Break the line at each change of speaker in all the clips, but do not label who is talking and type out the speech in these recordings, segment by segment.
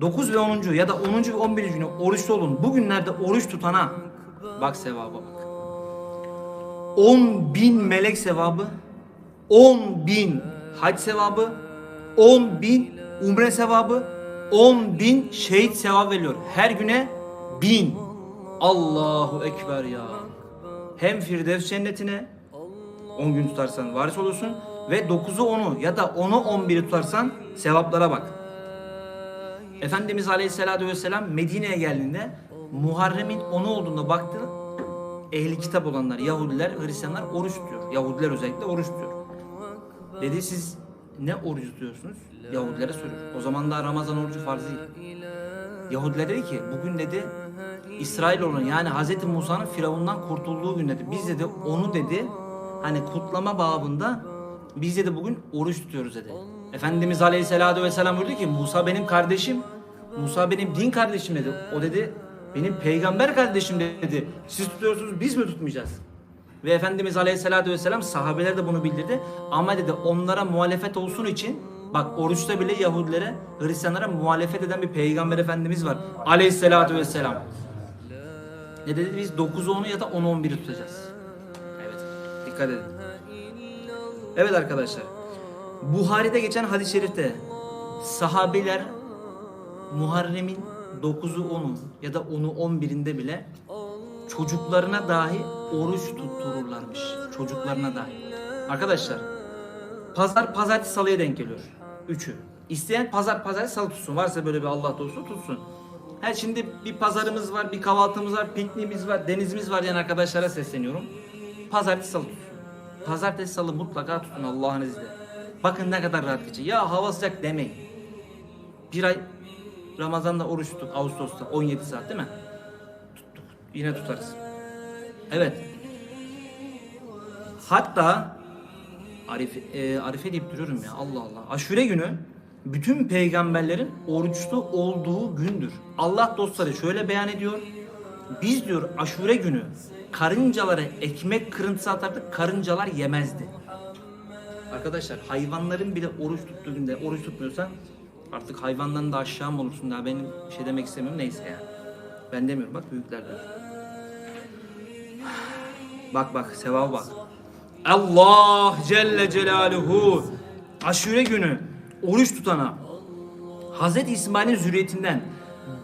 9 ve 10. ya da 10. ve 11. günü oruçlu olun. Bugünlerde oruç tutana bak sevaba bak. 10 bin melek sevabı, 10 bin hac sevabı, 10 bin umre sevabı, 10 bin şehit sevabı veriliyor. Her güne bin. Allahu Ekber ya. Hem Firdevs cennetine 10 gün tutarsan varis olursun ve 9'u 10'u ya da 10'u 11'i tutarsan sevaplara bak. Efendimiz Aleyhisselatü Vesselam Medine'ye geldiğinde Muharrem'in 10'u olduğunda baktı ehli kitap olanlar Yahudiler, Hristiyanlar oruç tutuyor. Yahudiler özellikle oruç tutuyor. Dedi siz ne oruç tutuyorsunuz? Yahudilere soruyor. O zaman da Ramazan orucu farz değil. Yahudiler dedi ki bugün dedi İsrail olan yani Hz. Musa'nın Firavundan kurtulduğu gün dedi. Biz dedi onu dedi hani kutlama babında biz dedi bugün oruç tutuyoruz dedi. Efendimiz Aleyhisselatü Vesselam buyurdu ki Musa benim kardeşim. Musa benim din kardeşim dedi. O dedi benim peygamber kardeşim dedi. Siz tutuyorsunuz biz mi tutmayacağız? Ve Efendimiz Aleyhisselatü Vesselam sahabeler de bunu bildirdi. Ama dedi onlara muhalefet olsun için bak oruçta bile Yahudilere, Hristiyanlara muhalefet eden bir peygamber efendimiz var. Aleyhisselatü Vesselam. Ne dedi? Biz 9'u 10'u ya da 10'u 11'i tutacağız. Evet. Dikkat edin. Evet arkadaşlar. Buhari'de geçen hadis-i şerifte sahabeler Muharrem'in 9'u 10'u ya da 10'u 11'inde bile çocuklarına dahi oruç tuttururlarmış. Çocuklarına dahi. Arkadaşlar pazar pazartesi salıya denk geliyor. Üçü. İsteyen pazar pazartesi salı tutsun. Varsa böyle bir Allah dostu tutsun. Ha şimdi bir pazarımız var, bir kahvaltımız var, pikniğimiz var, denizimiz var yani arkadaşlara sesleniyorum. Pazartesi salı tutun. Pazartesi salı mutlaka tutun Allah'ın izniyle. Bakın ne kadar rahat geçecek. Ya hava sıcak demeyin. Bir ay Ramazan'da oruç tuttuk Ağustos'ta 17 saat değil mi? Tuttuk. Yine tutarız. Evet. Hatta Arife, e, Arife deyip duruyorum ya Allah Allah. Aşure günü bütün peygamberlerin oruçlu olduğu gündür. Allah dostları şöyle beyan ediyor. Biz diyor aşure günü karıncalara ekmek kırıntısı atardık karıncalar yemezdi. Arkadaşlar hayvanların bile oruç tuttuğu günde oruç tutmuyorsan artık hayvandan da aşağı mı olursun daha benim şey demek istemiyorum neyse yani. Ben demiyorum bak büyükler diyor. Bak bak sevaba bak. Allah Celle Celaluhu aşure günü oruç tutana Hazreti İsmail'in zürriyetinden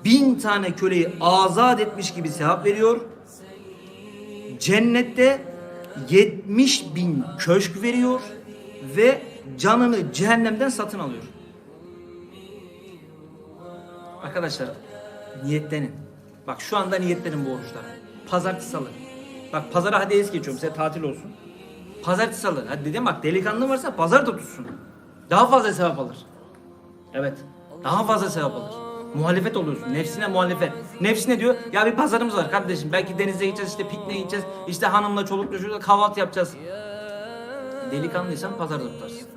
bin tane köleyi azat etmiş gibi sevap veriyor. Cennette 70 bin köşk veriyor ve canını cehennemden satın alıyor. Arkadaşlar niyetlenin. Bak şu anda niyetlenin bu oruçlara. Pazartesi salı. Bak pazara hadi es geçiyorum size tatil olsun. Pazartesi salı. Hadi dedim bak delikanlı varsa pazar da tutsun. Daha fazla sevap alır. Evet. Daha fazla sevap alır. Muhalefet oluyorsun. Nefsine muhalefet. Nefsine diyor ya bir pazarımız var kardeşim. Belki denize gideceğiz işte pikniğe gideceğiz. İşte hanımla çolukla çocukla kahvaltı yapacağız. Delikanlıysan pazarda tutarsın.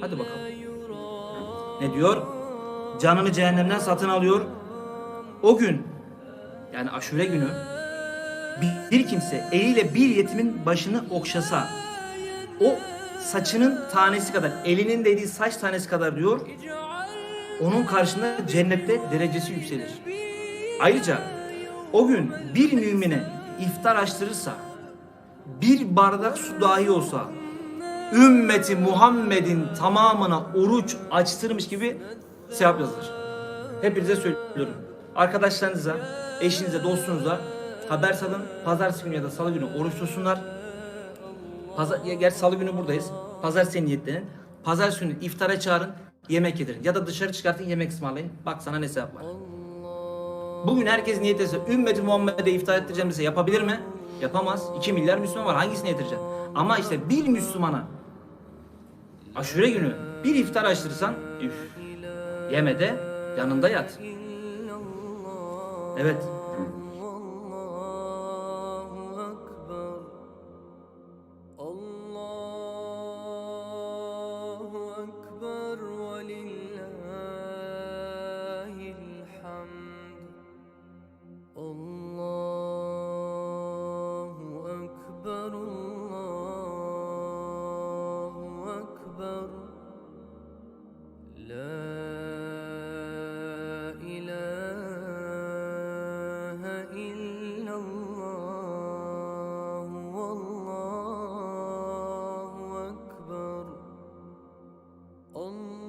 Hadi bakalım. Ne diyor? Canını cehennemden satın alıyor. O gün yani aşure günü bir, kimse eliyle bir yetimin başını okşasa o saçının tanesi kadar elinin dediği saç tanesi kadar diyor onun karşısında cennette derecesi yükselir. Ayrıca o gün bir mümine iftar açtırırsa bir bardak su dahi olsa ümmeti Muhammed'in tamamına oruç açtırmış gibi sevap yazılır. Hepinize söylüyorum. Arkadaşlarınıza, eşinize, dostunuza haber salın. Pazartesi günü ya da salı günü oruç tutsunlar. Pazar, gerçi salı günü buradayız. Pazartesi niyetlenin. Pazartesi günü iftara çağırın. Yemek yedirin. Ya da dışarı çıkartın yemek ısmarlayın. Bak sana ne sevap var. Bugün herkes niyet etse ümmeti Muhammed'e iftar ettireceğim dese yapabilir mi? Yapamaz. 2 milyar Müslüman var. Hangisini yetireceksin? Ama işte bir Müslümana aşure günü bir iftar açtırırsan üf, yeme de yanında yat. Evet
أكبر الله أكبر. لا إله إلا الله والله أكبر. الله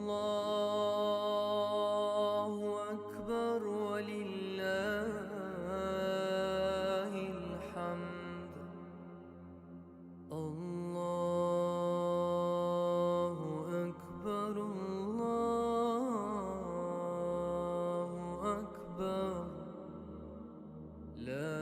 love.